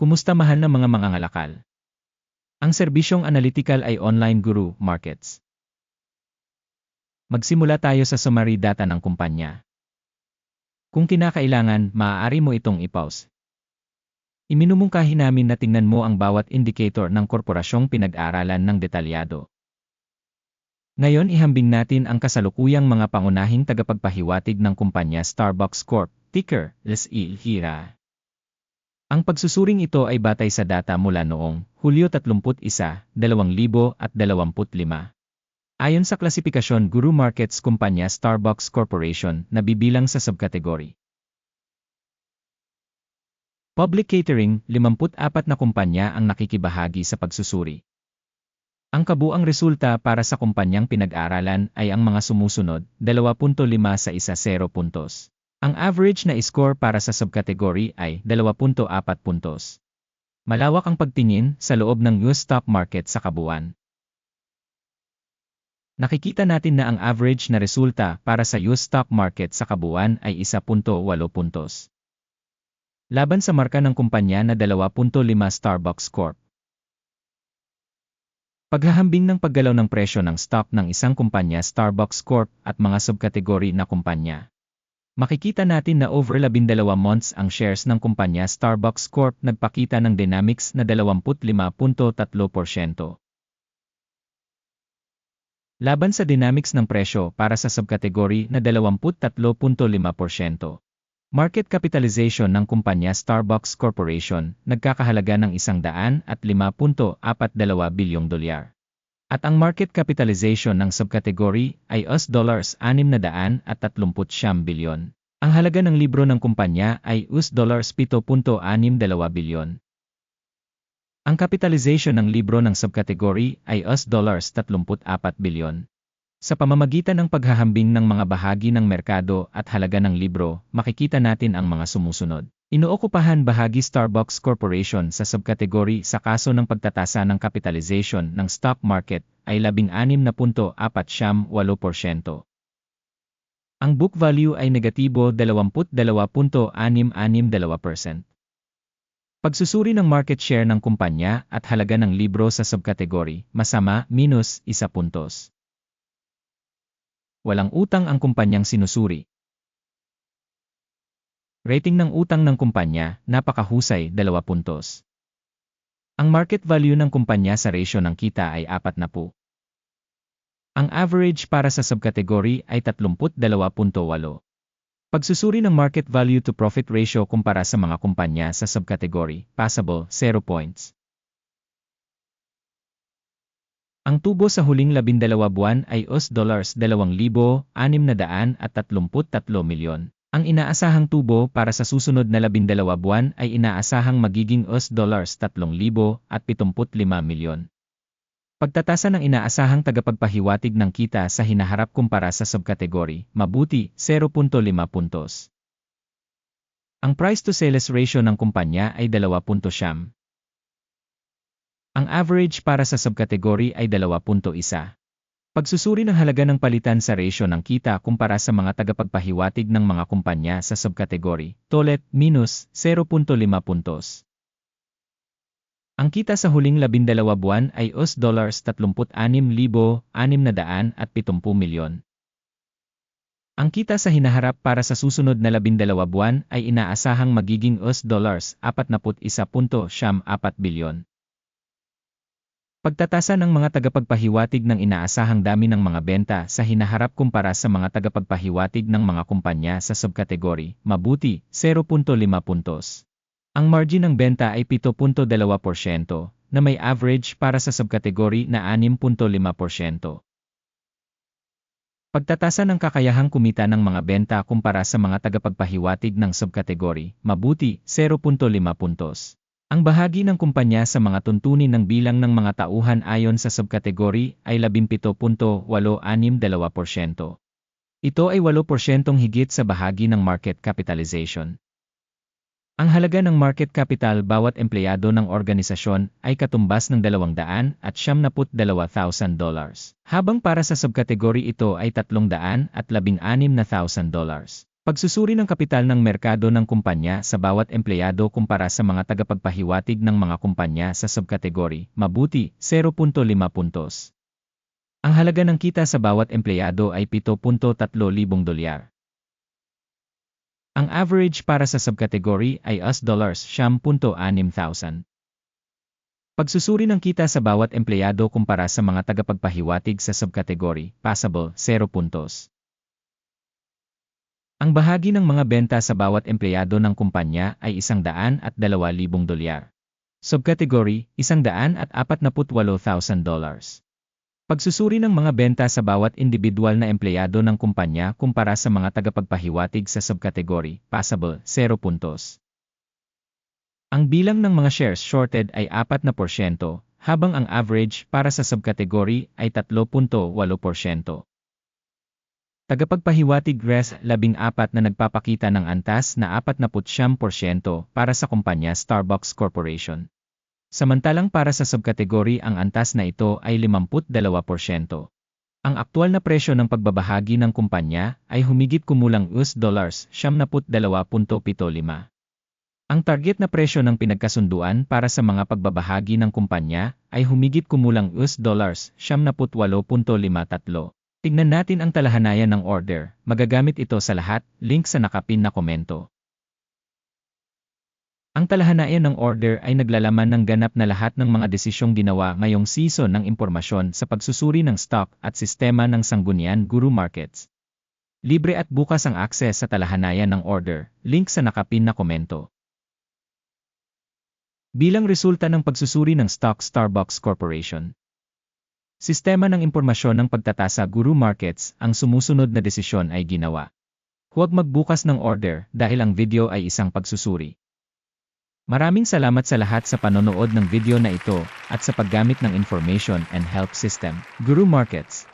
Kumusta mahal na mga mangangalakal? Ang serbisyong analytical ay Online Guru Markets. Magsimula tayo sa summary data ng kumpanya. Kung kinakailangan, maaari mo itong i-pause. Iminumungkahi namin na tingnan mo ang bawat indicator ng korporasyong pinag-aralan ng detalyado. Ngayon ihambing natin ang kasalukuyang mga pangunahing tagapagpahiwatig ng kumpanya Starbucks Corp, ticker, LSE, HIRA. Ang pagsusuring ito ay batay sa data mula noong Hulyo 31, 2025. Ayon sa klasifikasyon Guru Markets Kumpanya Starbucks Corporation na bibilang sa subkategory. Public Catering, 54 na kumpanya ang nakikibahagi sa pagsusuri. Ang kabuang resulta para sa kumpanyang pinag-aralan ay ang mga sumusunod, 2.5 sa isa 0 puntos. Ang average na score para sa subkategory ay 2.4 puntos. Malawak ang pagtingin sa loob ng US stock market sa kabuuan. Nakikita natin na ang average na resulta para sa US stock market sa kabuuan ay 1.8 puntos. Laban sa marka ng kumpanya na 2.5 Starbucks Corp. Paghahambing ng paggalaw ng presyo ng stock ng isang kumpanya Starbucks Corp at mga subkategory na kumpanya. Makikita natin na over 12 months ang shares ng kumpanya Starbucks Corp nagpakita ng dynamics na 25.3%. Laban sa dynamics ng presyo para sa subkategory na 23.5%. Market capitalization ng kumpanya Starbucks Corporation nagkakahalaga ng 105.42 bilyong dolyar. At ang market capitalization ng subkategory ay US dollars 630 bilyon. Ang halaga ng libro ng kumpanya ay US dollars 7.62 bilyon. Ang capitalization ng libro ng subkategory ay US dollars 34 bilyon. Sa pamamagitan ng paghahambing ng mga bahagi ng merkado at halaga ng libro, makikita natin ang mga sumusunod. Inookupahan bahagi Starbucks Corporation sa subkategory sa kaso ng pagtatasa ng capitalization ng stock market ay 16.48%. Ang book value ay negatibo 22.662%. Pagsusuri ng market share ng kumpanya at halaga ng libro sa subkategory, masama, minus, isa puntos. Walang utang ang kumpanyang sinusuri. Rating ng utang ng kumpanya, napakahusay, 2 puntos. Ang market value ng kumpanya sa ratio ng kita ay 4 na po. Ang average para sa subkategory ay 32.8. Pagsusuri ng market value to profit ratio kumpara sa mga kumpanya sa subkategory, passable, 0 points. Ang tubo sa huling 12 buwan ay US dollars 2,633 milyon. Ang inaasahang tubo para sa susunod na labindalawa buwan ay inaasahang magiging US dollars 3,075 milyon. Pagtatasa ng inaasahang tagapagpahiwatig ng kita sa hinaharap kumpara sa subkategory, mabuti, 0.5 puntos. Ang price to sales ratio ng kumpanya ay 2.7. Ang average para sa subkategory ay 2.1. Pagsusuri ng halaga ng palitan sa ratio ng kita kumpara sa mga tagapagpahiwatig ng mga kumpanya sa subkategory, tolet, minus, 0.5 puntos. Ang kita sa huling 12 buwan ay US dollars 36,670 milyon. Ang kita sa hinaharap para sa susunod na 12 buwan ay inaasahang magiging US dollars 41.74 bilyon. Pagtatasa ng mga tagapagpahiwatig ng inaasahang dami ng mga benta sa hinaharap kumpara sa mga tagapagpahiwatig ng mga kumpanya sa subkategory, mabuti, 0.5 puntos. Ang margin ng benta ay 7.2% na may average para sa subkategory na 6.5%. Pagtatasa ng kakayahang kumita ng mga benta kumpara sa mga tagapagpahiwatig ng subkategory, mabuti, 0.5 puntos. Ang bahagi ng kumpanya sa mga tuntunin ng bilang ng mga tauhan ayon sa subkategory ay 17.862%. Ito ay 8% higit sa bahagi ng market capitalization. Ang halaga ng market capital bawat empleyado ng organisasyon ay katumbas ng 200 at 72,000 dollars, habang para sa subkategory ito ay 316,000 dollars. Pagsusuri ng kapital ng merkado ng kumpanya sa bawat empleyado kumpara sa mga tagapagpahiwatig ng mga kumpanya sa subkategory, mabuti, 0.5 puntos. Ang halaga ng kita sa bawat empleyado ay 7.3 libong dolyar. Ang average para sa subkategory ay US dollars 10.6 thousand. Pagsusuri ng kita sa bawat empleyado kumpara sa mga tagapagpahiwatig sa subkategory, passable, 0 puntos. Ang bahagi ng mga benta sa bawat empleyado ng kumpanya ay 100 at 2,000 dolyar. Subkategory, 100 at 48,000 dollars. Pagsusuri ng mga benta sa bawat individual na empleyado ng kumpanya kumpara sa mga tagapagpahiwatig sa subkategory, passable, 0 puntos. Ang bilang ng mga shares shorted ay 4%, habang ang average para sa subkategory ay 3.8%. Tagapagpahiwatig RES 14 na nagpapakita ng antas na 49% para sa kumpanya Starbucks Corporation. Samantalang para sa subkategory ang antas na ito ay 52%. Ang aktual na presyo ng pagbabahagi ng kumpanya ay humigit kumulang US dollars 72.75. Ang target na presyo ng pinagkasunduan para sa mga pagbabahagi ng kumpanya ay humigit kumulang US dollars 78.53. Tignan natin ang talahanayan ng order, magagamit ito sa lahat, link sa nakapin na komento. Ang talahanayan ng order ay naglalaman ng ganap na lahat ng mga desisyong ginawa ngayong season ng impormasyon sa pagsusuri ng stock at sistema ng Sanggunian Guru Markets. Libre at bukas ang akses sa talahanayan ng order, link sa nakapin na komento. Bilang resulta ng pagsusuri ng stock Starbucks Corporation, Sistema ng impormasyon ng pagtatasa Guru Markets ang sumusunod na desisyon ay ginawa. Huwag magbukas ng order dahil ang video ay isang pagsusuri. Maraming salamat sa lahat sa panonood ng video na ito at sa paggamit ng Information and Help System, Guru Markets.